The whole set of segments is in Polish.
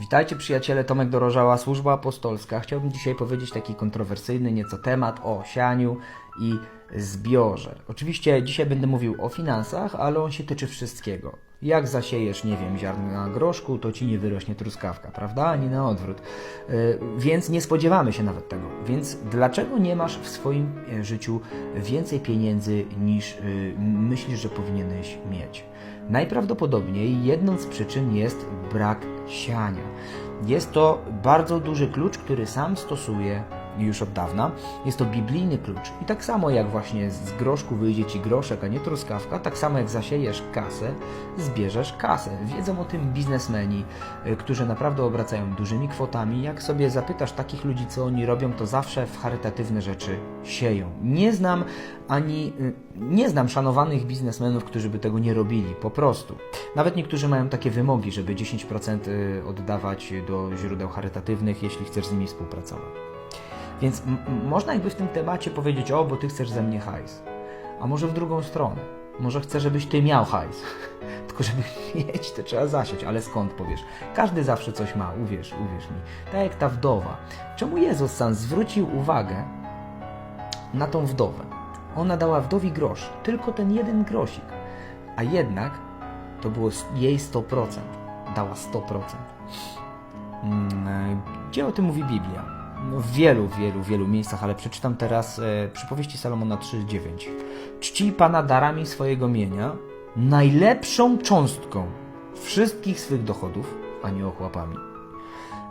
Witajcie przyjaciele, Tomek Dorożała, Służba Apostolska. Chciałbym dzisiaj powiedzieć taki kontrowersyjny nieco temat o sianiu i zbiorze. Oczywiście dzisiaj będę mówił o finansach, ale on się tyczy wszystkiego. Jak zasiejesz, nie wiem, ziarna groszku, to ci nie wyrośnie truskawka, prawda? Ani na odwrót. Yy, więc nie spodziewamy się nawet tego. Więc dlaczego nie masz w swoim e, życiu więcej pieniędzy niż yy, myślisz, że powinieneś mieć? Najprawdopodobniej jedną z przyczyn jest brak siania. Jest to bardzo duży klucz, który sam stosuję już od dawna. Jest to biblijny klucz. I tak samo jak właśnie z groszku wyjdzie ci groszek, a nie truskawka, tak samo jak zasiejesz kasę, zbierzesz kasę. Wiedzą o tym biznesmeni, y, którzy naprawdę obracają dużymi kwotami. Jak sobie zapytasz takich ludzi, co oni robią, to zawsze w charytatywne rzeczy sieją. Nie znam ani y, nie znam szanowanych biznesmenów, którzy by tego nie robili, po prostu. Nawet niektórzy mają takie wymogi, żeby 10% y, oddawać do źródeł charytatywnych, jeśli chcesz z nimi współpracować. Więc można jakby w tym temacie powiedzieć, o, bo ty chcesz ze mnie hajs. A może w drugą stronę. Może chcę, żebyś ty miał hajs. Tylko żeby mieć, to trzeba zasiać. Ale skąd powiesz? Każdy zawsze coś ma, uwierz, uwierz mi. Tak jak ta wdowa. Czemu Jezus sam zwrócił uwagę na tą wdowę? Ona dała wdowi grosz, tylko ten jeden grosik. A jednak to było jej 100%. Dała 100%. Mm, e, Gdzie o tym mówi Biblia? No, w wielu, wielu, wielu miejscach, ale przeczytam teraz e, przypowieści Salomona 3,9. Czci Pana darami swojego mienia, najlepszą cząstką wszystkich swych dochodów, a nie ochłapami.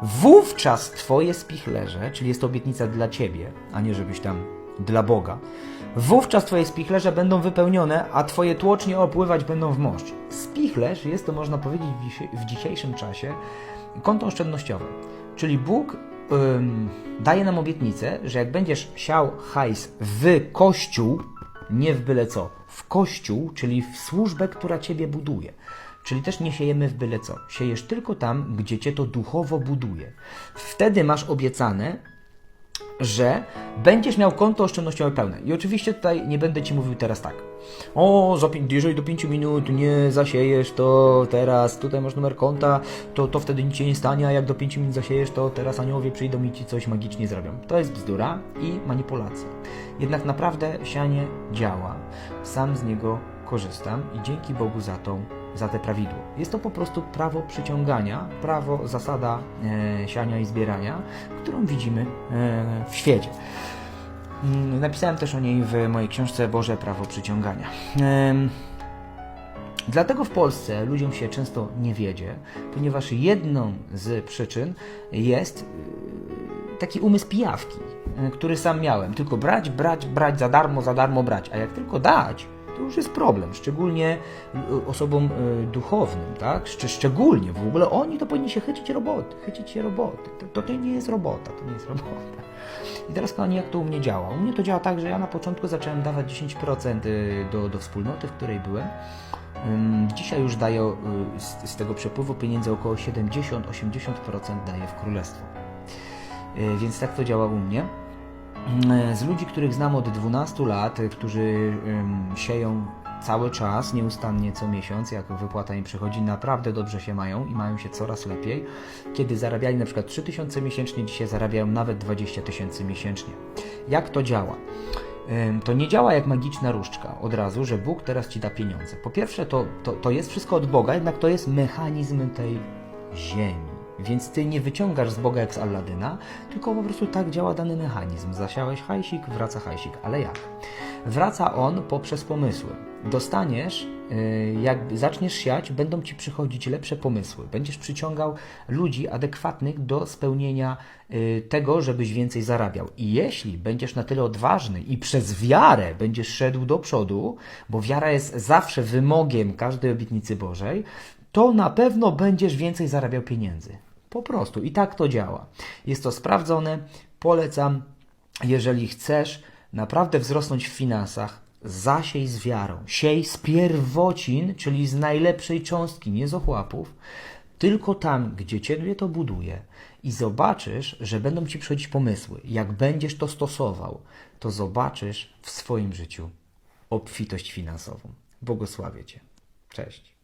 Wówczas Twoje spichlerze, czyli jest to obietnica dla Ciebie, a nie żebyś tam dla Boga, wówczas Twoje spichlerze będą wypełnione, a Twoje tłocznie opływać będą w moszcz. Spichlerz jest to, można powiedzieć, w dzisie- w dzisiejszym czasie konto oszczędnościowe. Czyli Bóg daje nam obietnicę, że jak będziesz siał hajs w kościół, nie w byle co, w kościół, czyli w służbę, która Ciebie buduje. Czyli też nie siejemy w byle co. Siejesz tylko tam, gdzie Cię to duchowo buduje. Wtedy masz obiecane, że będziesz miał konto oszczędnościowe pełne. I oczywiście tutaj nie będę Ci mówił teraz tak. O, za, jeżeli do 5 minut nie zasiejesz, to teraz tutaj masz numer konta, to, to wtedy nic się nie stanie, a jak do 5 minut zasiejesz, to teraz aniołowie przyjdą i Ci coś magicznie zrobią. To jest bzdura i manipulacja. Jednak naprawdę sianie działa. Sam z niego korzystam i dzięki Bogu za tą za te prawidło. Jest to po prostu prawo przyciągania, prawo, zasada e, siania i zbierania, którą widzimy e, w świecie. Mm, Napisałem też o niej w mojej książce Boże Prawo Przyciągania. Em, Dlatego w Polsce ludziom się często nie wiedzie, ponieważ jedną z przyczyn jest y, taki umysł pijawki, y, który sam miałem. Tylko brać, brać, brać, za darmo, za darmo brać. A jak tylko dać, to już jest problem. Szczególnie y, osobom y, duchownym, tak? Szcz- szczególnie w ogóle oni to powinni się chycić roboty. Chycić się roboty. To, to, nie jest robota, to nie jest robota. I teraz, kochani, jak to u mnie działa? U mnie to działa tak, że ja na początku zacząłem dawać 10% y, do, do wspólnoty, w której byłem. Dzisiaj już daję z, z tego przepływu pieniędzy około 70-80% daję w królestwo. Więc tak to działa u mnie. Ym, Z ludzi, których znam od 12 lat, y, którzy sieją cały czas, nieustannie co miesiąc, jak wypłata im przychodzi, naprawdę dobrze się mają i mają się coraz lepiej. Kiedy zarabiali na przykład 3000 miesięcznie, dzisiaj zarabiają nawet 20 tysięcy miesięcznie. Jak to działa? To nie działa jak magiczna różdżka od razu, że Bóg teraz ci da pieniądze. Po pierwsze, to, to, to jest wszystko od Boga, jednak to jest mechanizm tej ziemi. Więc ty nie wyciągasz z Boga jak z Alladyna, tylko po prostu tak działa dany mechanizm. Zasiałeś hajsik, wraca hajsik. Ale jak? Wraca on poprzez pomysły. Dostaniesz, yy, jak zaczniesz siać, będą ci przychodzić lepsze pomysły. Będziesz przyciągał ludzi adekwatnych do spełnienia yy, tego, żebyś więcej zarabiał. I jeśli będziesz na tyle odważny i przez wiarę będziesz szedł do przodu, bo wiara jest zawsze wymogiem każdej obietnicy Bożej, to na pewno będziesz więcej zarabiał pieniędzy. Po prostu. I tak to działa. Jest to sprawdzone. Polecam, jeżeli chcesz naprawdę wzrosnąć w finansach, zasiej z wiarą. Siej z pierwocin, czyli z najlepszej cząstki, nie z ochłapów, tylko tam, gdzie Ciebie to buduje i zobaczysz, że będą Ci przychodzić pomysły. Jak będziesz to stosował, to zobaczysz w swoim życiu obfitość finansową. Błogosławię Cię. Cześć.